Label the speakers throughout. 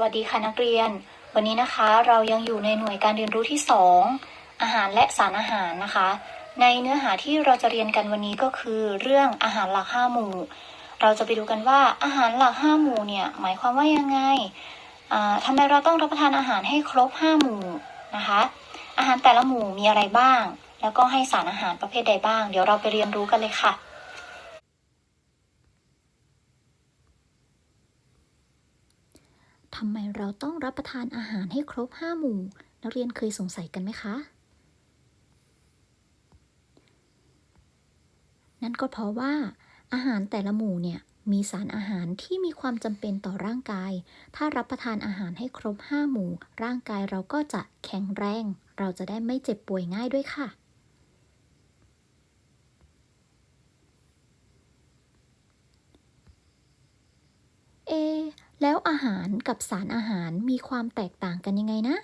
Speaker 1: สวัสดีค่ะนักเรียน วันนี้นะคะเรายังอยู่ในหน่วยการเรียนรู้ที่ 2 อาหารและสารอาหารนะคะ ในเนื้อหาที่เราจะเรียนกันวันนี้ก็คือ เรื่องอาหารหลักห้าหมู่ เราจะไปดูกันว่าอาหารหลักห้าหมู่เนี่ยหมายความว่ายังไงอ่าทำไมเราต้องรับประทานอาหารให้ครบห้าหมู่นะคะ อาหารแต่ละหมู่มีอะไรบ้าง แล้วก็ให้สารอาหารประเภทใดบ้าง เดี๋ยวเราไปเรียนรู้กันเลยค่ะ
Speaker 2: ทำไมเราต้องรับประทานอาหารให้ครบ5หมู่ นักเรียนเคยสงสัยกันไหมคะ นั่นก็เพราะว่าอาหารแต่ละหมู่เนี่ยมีสารอาหารที่มีความจำเป็นต่อร่างกาย ถ้ารับประทานอาหารให้ครบ 5 หมู่ ร่างกายเราก็จะแข็งแรง เราจะได้ไม่เจ็บป่วยง่ายด้วยค่ะ เอ แล้วอาหารกับสารอาหารมีความแตกต่างกันยังไงนะ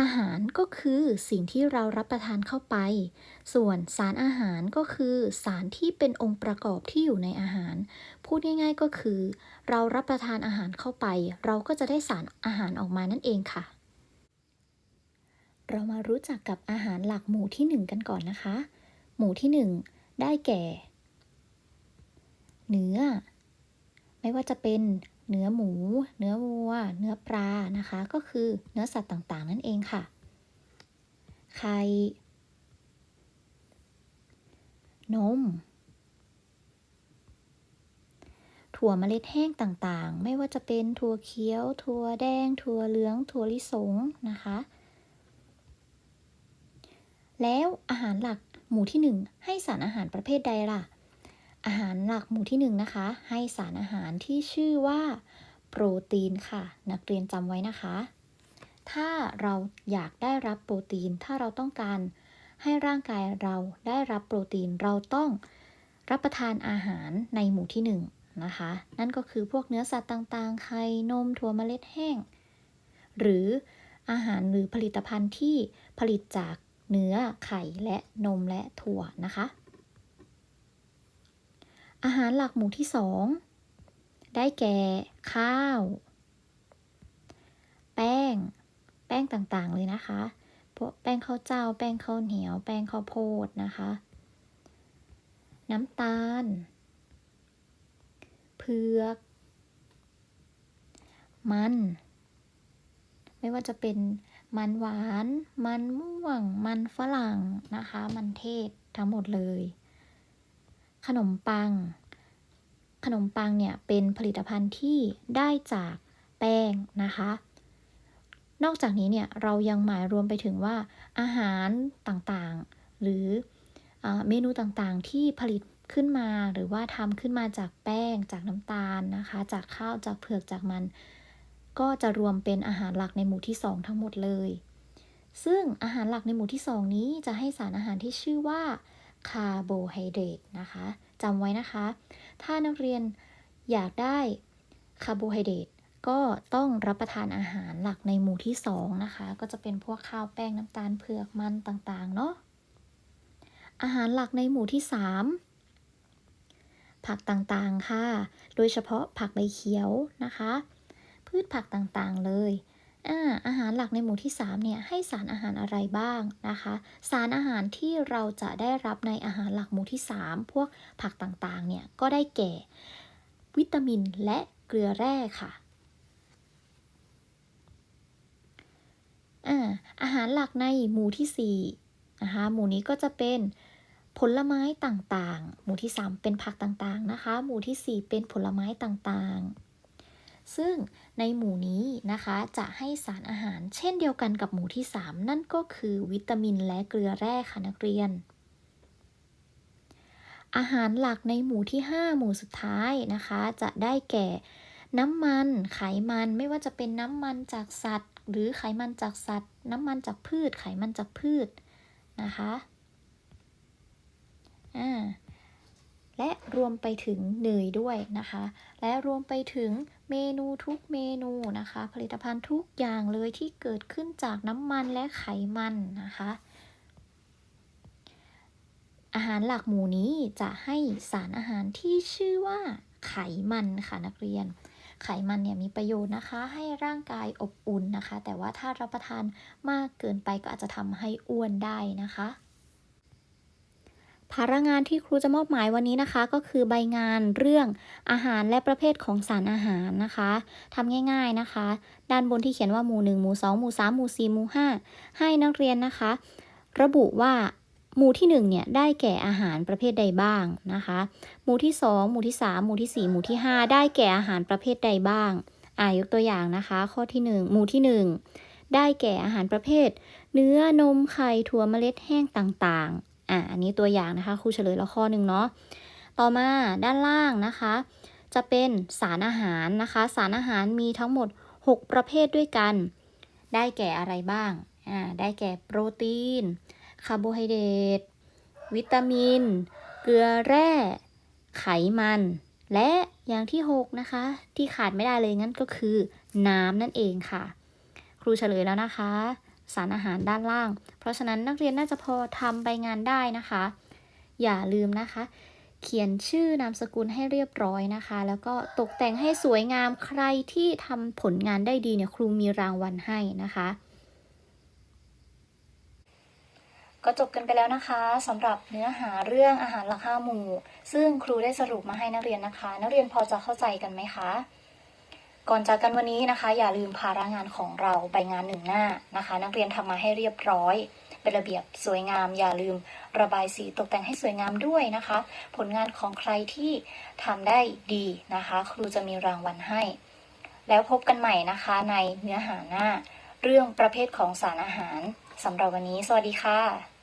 Speaker 2: อาหารก็คือสิ่งที่เรารับประทานเข้าไป ส่วนสารอาหารก็คือสารที่เป็นองค์ประกอบที่อยู่ในอาหาร พูดง่ายๆก็คือ เรารับประทานอาหารเข้าไป เราก็จะได้สารอาหารออกมานั่นเองค่ะ เรามารู้จักกับอาหารหลักหมู่ที่หนึ่งกันก่อนนะคะ หมู่ที่หนึ่งได้แก่ เนื้อ ไม่ว่าจะเป็น เนื้อหมู เนื้อวัว เนื้อปลานะคะ ก็คือเนื้อสัตว์ต่างๆ นั่นเองค่ะ ไข่ นม ถั่วเมล็ดแห้งต่างๆ ไม่ว่าจะเป็นถั่วเขียว ถั่วแดง ถั่วเหลือง ถั่วลิสงนะคะ แล้วอาหารหลักหมู่ที่หนึ่งให้สารอาหารประเภทใดล่ะ อาหารหลักหมู่ที่หนึ่งนะคะ ให้สารอาหารที่ชื่อว่าโปรตีนค่ะ นักเรียนจำไว้นะคะ ถ้าเราอยากได้รับโปรตีน ถ้าเราต้องการให้ร่างกายเราได้รับโปรตีน เราต้องรับประทานอาหารในหมู่ที่หนึ่งนะคะ นั่นก็คือพวกเนื้อสัตว์ต่างๆ ไข่ นม ถั่วเมล็ดแห้ง หรืออาหารหรือผลิตภัณฑ์ที่ผลิตจากเนื้อ ไข่ และนมและถั่วนะคะ อาหารหลักหมู่ที่สองได้แก่ ข้าว แป้ง แป้งต่างๆเลยนะคะพวกแป้งข้าวเจ้า แป้งข้าวเหนียว แป้งข้าวโพดนะคะ น้ำตาล เผือก มัน ไม่ว่าจะเป็นมันหวาน มันม่วง มันฝรั่งนะคะ มันเทศทั้งหมดเลย ขนมปัง ขนมปังเนี่ยเป็นผลิตภัณฑ์ที่ได้จากแป้งนะคะ นอกจากนี้เนี่ยเรายังหมายรวมไปถึงว่าอาหารต่างๆ หรืออเมนูต่างๆที่ผลิตขึ้นมาหรือว่าทำขึ้นมาจากแป้งจากน้ำตาลนะคะ จากข้าวจากเผือกจากมัน ก็จะรวมเป็นอาหารหลักในหมู่ที่ 2 ทั้งหมดเลย ซึ่งอาหารหลักในหมู่ที่ 2 นี้จะให้สารอาหารที่ชื่อว่า คาร์โบไฮเดรตนะคะจำไว้นะคะ ถ้านักเรียนอยากได้คาร์โบไฮเดรตก็ต้องรับประทานอาหารหลักในหมู่ที่ 2 นะคะ ก็จะเป็นพวกข้าวแป้งน้ำตาลเผือกมันต่างๆ เนาะอาหารหลักในหมู่ที่ 3 ผักต่างๆค่ะ โดยเฉพาะผักใบเขียวนะคะ พืชผักต่างๆเลย อาอาหารหลักในหมู่ที่3เนี่ยให้สารอาหารอะไรบ้างนะคะ สารอาหารที่เราจะได้รับในอาหารหลักหมู่ที่ 3 พวกผักต่างๆเนี่ยก็ได้แก่ วิตามินและเกลือแร่ค่ะอาอาหารหลักในหมู่ที่4นะคะหมู่นี้ก็จะเป็นผลไม้ต่างๆ หมู่ที่ 3 เป็นผักต่างๆนะคะ หมู่ที่ 4 เป็นผลไม้ต่างๆ ซึ่งในหมู่นี้นะคะจะให้สารอาหารเช่นเดียวกันกับหมู่ที่ 3 นั่นก็คือวิตามินและเกลือแร่ค่ะนักเรียน อาหารหลักในหมู่ที่ 5 หมู่สุดท้ายนะคะ จะได้แก่น้ำมัน ไขมัน ไม่ว่าจะเป็นน้ำมันจากสัตว์ หรือไขมันจากสัตว์ น้ำมันจากพืช ไขมันจากพืชนะคะ อ่า และรวมไปถึงเนยด้วยนะคะ และรวมไปถึงเมนูทุกเมนูนะคะ ผลิตภัณฑ์ทุกอย่างเลยที่เกิดขึ้นจากน้ำมันและไขมันนะคะ อาหารหลักหมู่นี้จะให้สารอาหารที่ชื่อว่าไขมันค่ะนักเรียน ไขมันเนี่ยมีประโยชน์นะคะ ให้ร่างกายอบอุ่นนะคะ แต่ว่าถ้ารับประทานมากเกินไปก็อาจจะทำให้อ้วนได้นะคะ ภาระงานที่ครูจะมอบหมายวันนี้นะคะ ก็คือใบงานเรื่องอาหารและประเภทของสารอาหารนะคะทำง่ายๆนะคะ ด้านบนที่เขียนว่าหมู่ 1 หมู่ 2 หมู่ 3 หมู่ 4 หมู่ 5 ให้นักเรียนนะคะ ระบุว่าหมู่ที่1เนี่ยได้แก่อาหารประเภทใดบ้างนะคะ หมู่ที่ 2 หมู่ที่ 3 หมู่ที่ 4 หมู่ที่ 5 ได้แก่อาหารประเภทใดบ้างอ่ายกตัวอย่างนะคะ ข้อที่ 1 หมู่ที่ 1 ได้แก่อาหารประเภท เนื้อนมไข่ถั่วเมล็ดแห้งต่างๆ อ่าอันนี้ตัวอย่างนะคะครูเฉลยแล้วข้อหนึ่งเนาะต่อมาด้านล่างนะคะ จะเป็นสารอาหารนะคะ สารอาหารมีทั้งหมด 6 ประเภทด้วยกัน ได้แก่อะไรบ้างอ่าได้แก่โปรตีนคาร์โบไฮเดรตวิตามิน เกลือแร่ ไขมัน และอย่างที่ 6 นะคะ ที่ขาดไม่ได้เลยงั้นก็คือ น้ำนั่นเองค่ะ ครูเฉลยแล้วนะคะ สารอาหารด้านล่าง เพราะฉะนั้นนักเรียนน่าจะพอทำใบงานได้นะคะ อย่าลืมนะคะ เขียนชื่อนามสกุลให้เรียบร้อยนะคะ แล้วก็ตกแต่งให้สวยงามใครที่ทำผลงานได้ดีเนี่ยครูมีรางวัลให้นะคะ
Speaker 1: ก็จบกันไปแล้วนะคะสำหรับเนื้อหาเรื่องอาหารหลักห้าหมู่ ซึ่งครูได้สรุปมาให้นักเรียนนะคะ นักเรียนพอจะเข้าใจกันไหมคะ ก่อนจากกันวันนี้นะคะ อย่าลืมภาระงานของเราใบงานหนึ่งหน้านะคะ นักเรียนทำมาให้เรียบร้อย เป็นระเบียบสวยงาม อย่าลืมระบายสีตกแต่งให้สวยงามด้วยนะคะ ผลงานของใครที่ทำได้ดีนะคะ ครูจะมีรางวัลให้ แล้วพบกันใหม่นะคะในเนื้อหาหน้า เรื่องประเภทของสารอาหารสำหรับวันนี้ สวัสดีค่ะ